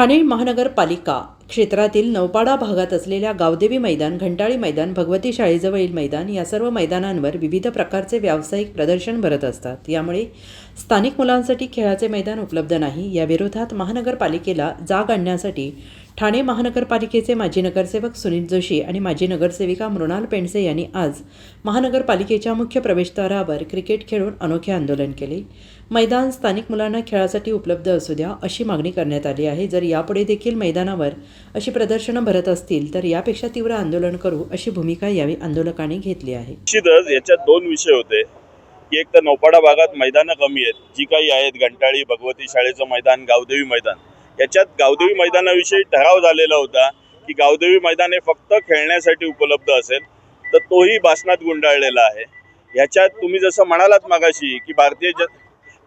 ठाणे महानगरपालिका क्षेत्रातील नौपाडा भागात असलेल्या गावदेवी मैदान घंटाळी मैदान भगवती शाळेजवळील मैदान या सर्व मैदानांवर विविध प्रकारचे व्यावसायिक प्रदर्शन भरत असतात. यामुळे स्थानिक मुलांसाठी खेळाचे मैदान उपलब्ध नाही. या विरोधात महानगरपालिकेला जाग आणण्यासाठी ठाणे महानगरपालिकेचे माजी नगरसेवक सुनील जोशी आणि माजी नगरसेविका मृणाल पेंडसे यांनी आज महानगरपालिकेच्या मुख्य प्रवेशद्वारावर क्रिकेट खेळून अनोखे आंदोलन केले. मैदान स्थानिक मुलांना खेळासाठी उपलब्ध असू द्या अशी मागणी करण्यात आली आहे. जर यापुढे देखील मैदानावर अशी प्रदर्शनं भरत असतील तर यापेक्षा तीव्र आंदोलन करू अशी भूमिका यावेळी आंदोलकांनी घेतली आहे. निश्चितच याच्यात दोन विषय होते. की एक तर नौपाडा भागात मैदानं कमी आहेत जी काही आहेत घंटाळी भगवती शाळेचं मैदान गावदेवी मैदान. याच्यात गावदेवी मैदानाविषयी ठराव झालेला होता की गावदेवी मैदान हे फक्त खेळण्यासाठी उपलब्ध असेल तर तोही भाषणात गुंडाळलेला आहे. ह्याच्यात तुम्ही जसं म्हणालात मागाशी की भारतीय जन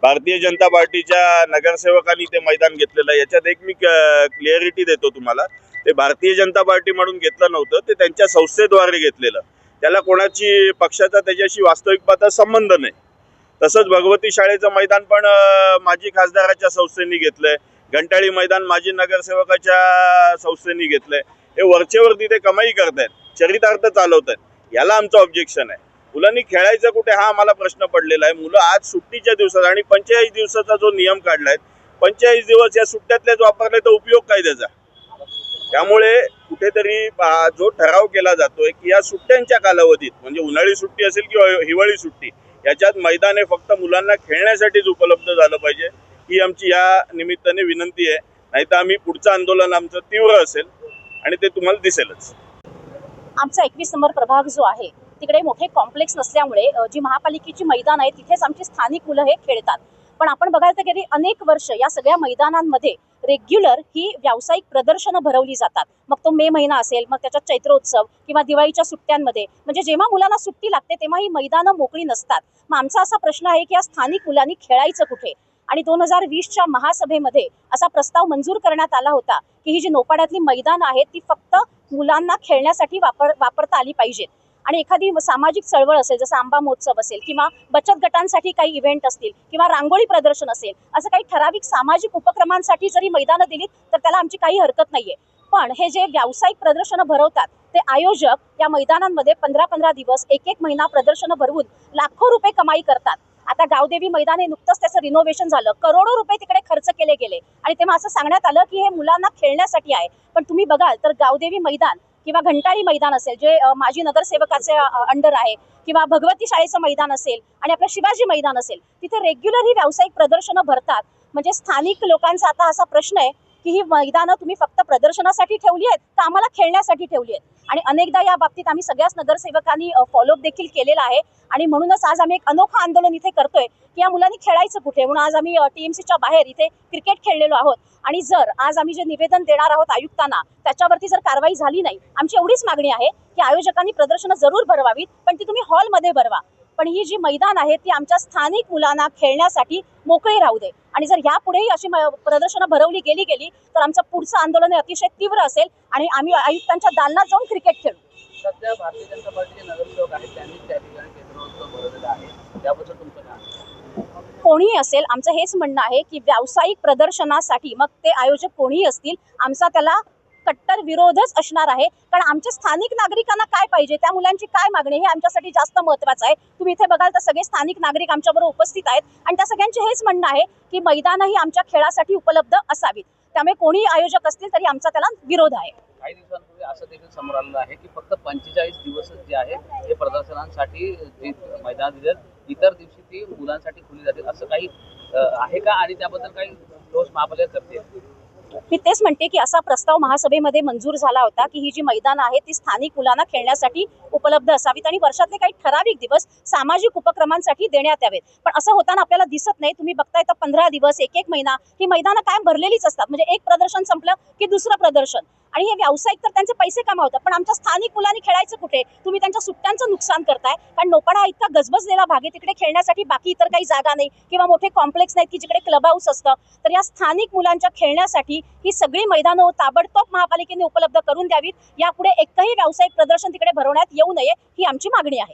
भारतीय जनता पार्टीच्या नगरसेवकांनी ते मैदान घेतलेलं आहे. याच्यात एक मी क्लिअरिटी देतो तुम्हाला. ते भारतीय जनता पार्टी म्हणून घेतलं नव्हतं ते त्यांच्या संस्थेद्वारे घेतलेलं. त्याला कोणाची पक्षाचा त्याच्याशी वास्तविक पाहता संबंध नाही. तसंच भगवती शाळेचं मैदान पण माजी खासदाराच्या संस्थेने घेतलंय. घंटाळी मैदान माजी नगरसेवकाच्या संस्थेने घेतलंय. हे वरचेवरती ते कमाई करतायत चरितार्थ चालवतायत. याला आमचं ऑब्जेक्शन आहे. मुलांनी खेळायचं कुठे हा आम्हाला प्रश्न पडलेला आहे. मुलं आज सुट्टीच्या दिवसात आणि पंचेचाळीस दिवसाचा जो नियम काढलाय पंचेचाळीस दिवस या सुट्ट्यातल्याच वापरले तर उपयोग काय त्याचा? त्यामुळे कुठेतरी जो ठराव केला जातोय की या सुट्ट्यांच्या कालावधीत म्हणजे उन्हाळी सुट्टी असेल किंवा हिवाळी सुट्टी याच्यात मैदान हे फक्त मुलांना खेळण्यासाठीच उपलब्ध झालं पाहिजे. ही आमची या निमित्ताने विनंती आहे. नाहीतर आम्ही पुढचं आंदोलन आमचं तीव्र असेल आणि ते तुम्हाला दिसेलच. आमचा एकवीस नंबर प्रभाग जो आहे तिकडे मोठे कॉम्प्लेक्स नसल्यामुळे जी महापालिकेची मैदान आहे तिथेच आमची स्थानिक मुलं हे खेळतात. पण आपण बघायला तर गेली अनेक वर्ष या सगळ्या मैदानांमध्ये रेग्युलर ही व्यावसायिक प्रदर्शनं भरवली जातात. मग तो मे महिना असेल मग त्याच्यात चैत्रोत्सव किंवा दिवाळीच्या सुट्ट्यांमध्ये. म्हणजे जेव्हा मुलांना सुट्टी लागते तेव्हा ही मैदानं मोकळी नसतात. मग आमचा असा प्रश्न आहे की या स्थानिक मुलांनी खेळायचं कुठे? आणि दोन हजार वीसच्या महासभेमध्ये असा प्रस्ताव मंजूर करण्यात आला होता की ही जी नोपाड्यातली मैदानं आहेत ती फक्त मुलांना खेळण्यासाठी वापर वापरता आली पाहिजेत आणि एखादी सामाजिक चळवळ असेल जसं आंबा महोत्सव असेल किंवा बचत गटांसाठी काही इव्हेंट असतील किंवा रांगोळी प्रदर्शन असेल असं काही ठराविक सामाजिक उपक्रमांसाठी जरी मैदानं दिलीत तर त्याला आमची काही हरकत नाहीये. पण हे जे व्यावसायिक प्रदर्शनं भरवतात ते आयोजक या मैदानांमध्ये पंधरा पंधरा दिवस एक एक महिना प्रदर्शनं भरवून लाखो रुपये कमाई करतात. आता गावदेवी मैदान हे नुकतंच त्याचं रिनोव्हेशन झालं. करोडो रुपये तिकडे खर्च केले गेले. आणि तेव्हा असं सांगण्यात आलं की हे मुलांना खेळण्यासाठी आहे. पण तुम्ही बघाल तर गावदेवी मैदान किंवा घंटाळी मैदान असेल जे माजी नगरसेवकाचे अंडर आहे किंवा भगवती शाळेचं मैदान असेल आणि आपलं शिवाजी मैदान असेल तिथे रेग्युलर ही व्यावसायिक प्रदर्शनं भरतात. म्हणजे स्थानिक लोकांचा आता असा प्रश्न आहे की ही मैदानं तुम्ही फक्त प्रदर्शनासाठी ठेवली आहेत तर आम्हाला खेळण्यासाठी ठेवली आहेत? आणि अनेकदा या बाबतीत आम्ही सगळ्याच नगरसेवकांनी फॉलोअप देखील केलेला आहे. आणि म्हणूनच आज आम्ही एक अनोखं आंदोलन इथे करतोय की या मुलांनी खेळायचं कुठे? म्हणून आज आम्ही टीएमसीच्या बाहेर इथे क्रिकेट खेळलेलो आहोत. आणि जर आज आम्ही जे निवेदन देणार आहोत आयुक्तांना त्याच्यावरती जर कारवाई झाली नाही आमची एवढीच मागणी आहे की आयोजकांनी प्रदर्शनं जरूर भरवावीत पण ती तुम्ही हॉलमध्ये भरवा. पण ही जी मैदान आहे ती आमच्या स्थानिक मुलांना खेळण्यासाठी मोकळी राहू दे. आणि जर यापुढेही अशी प्रदर्शनं भरवली गेली गेली तर आमचं पुढचं आंदोलन हे अतिशय तीव्र असेल आणि आम्ही आयुक्तांच्या दालनात जाऊन क्रिकेट खेळू. सध्या भारतीय जनता पार्टीचे नगरसेवक आहेत त्यांनी त्या ठिकाणी केंद्रोत्सव भरवलेलं आहे. त्याबद्दल तुमचं काय म्हणणं? कोणीही असेल आमचं हेच म्हणणं आहे की व्यावसायिक प्रदर्शनासाठी मग ते आयोजक कोणीही असतील आमचा त्याला कट्टर विरोधच असणार आहे. कारण आमच्या स्थानिक नागरिकांना काय पाहिजे? त्या मुलांची काय मागणी? हे आमच्यासाठी जास्त महत्वाचं आहे. तुम्ही इथे बघाल तर सगळे स्थानिक नागरिक आमच्याबरोबर उपस्थित आहेत. आणि त्या सगळ्यांचे हेच म्हणणं आहे की मैदानं ही आमच्या खेळासाठी उपलब्ध असावीत. त्यामुळे कोणीही आयोजक असतील तरी आमचा त्याला विरोध आहे. काही दिवसांपूर्वी असं देखील समोर आलेलं आहे की फक्त पंचेचाळीस दिवस जे आहे ते प्रदर्शनांसाठी जे मैदान दिले इतर दिवशी ती मुलांसाठी खुली जातील असं काही आहे का? आणि त्याबद्दल काही ठोस महापालिका करते. मी तेच म्हणते की असा प्रस्ताव महासभेमध्ये मंजूर झाला होता की ही जी मैदानं आहेत ती स्थानिक मुलांना खेळण्यासाठी उपलब्ध असावीत आणि वर्षातले काही ठराविक दिवस सामाजिक उपक्रमांसाठी देण्यात यावेत. पण असं होताना आपल्याला दिसत नाही. तुम्ही बघताय तर पंधरा दिवस एक एक महिना ही मैदानं कायम भरलेलीच असतात. म्हणजे एक प्रदर्शन संपलं की दुसरं प्रदर्शन. आणि हे व्यावसायिक तर त्यांचे पैसे कमावतात पण आमच्या स्थानिक मुलांनी खेळायचं कुठे? तुम्ही त्यांच्या सुट्ट्यांचं नुकसान करताय. कारण नोपाडा इतका गजबजलेला भाग आहे तिकडे खेळण्यासाठी बाकी इतर काही जागा नाही किंवा मोठे कॉम्प्लेक्स नाहीत की जिकडे क्लब हाऊस असतं. तर या स्थानिक मुलांच्या खेळण्यासाठी ही सगळी मैदानं ताबडतोब महापालिकेने उपलब्ध करून द्यावीत. यापुढे एकही व्यावसायिक प्रदर्शन तिकडे भरवण्यात येऊ नये ही आमची मागणी आहे.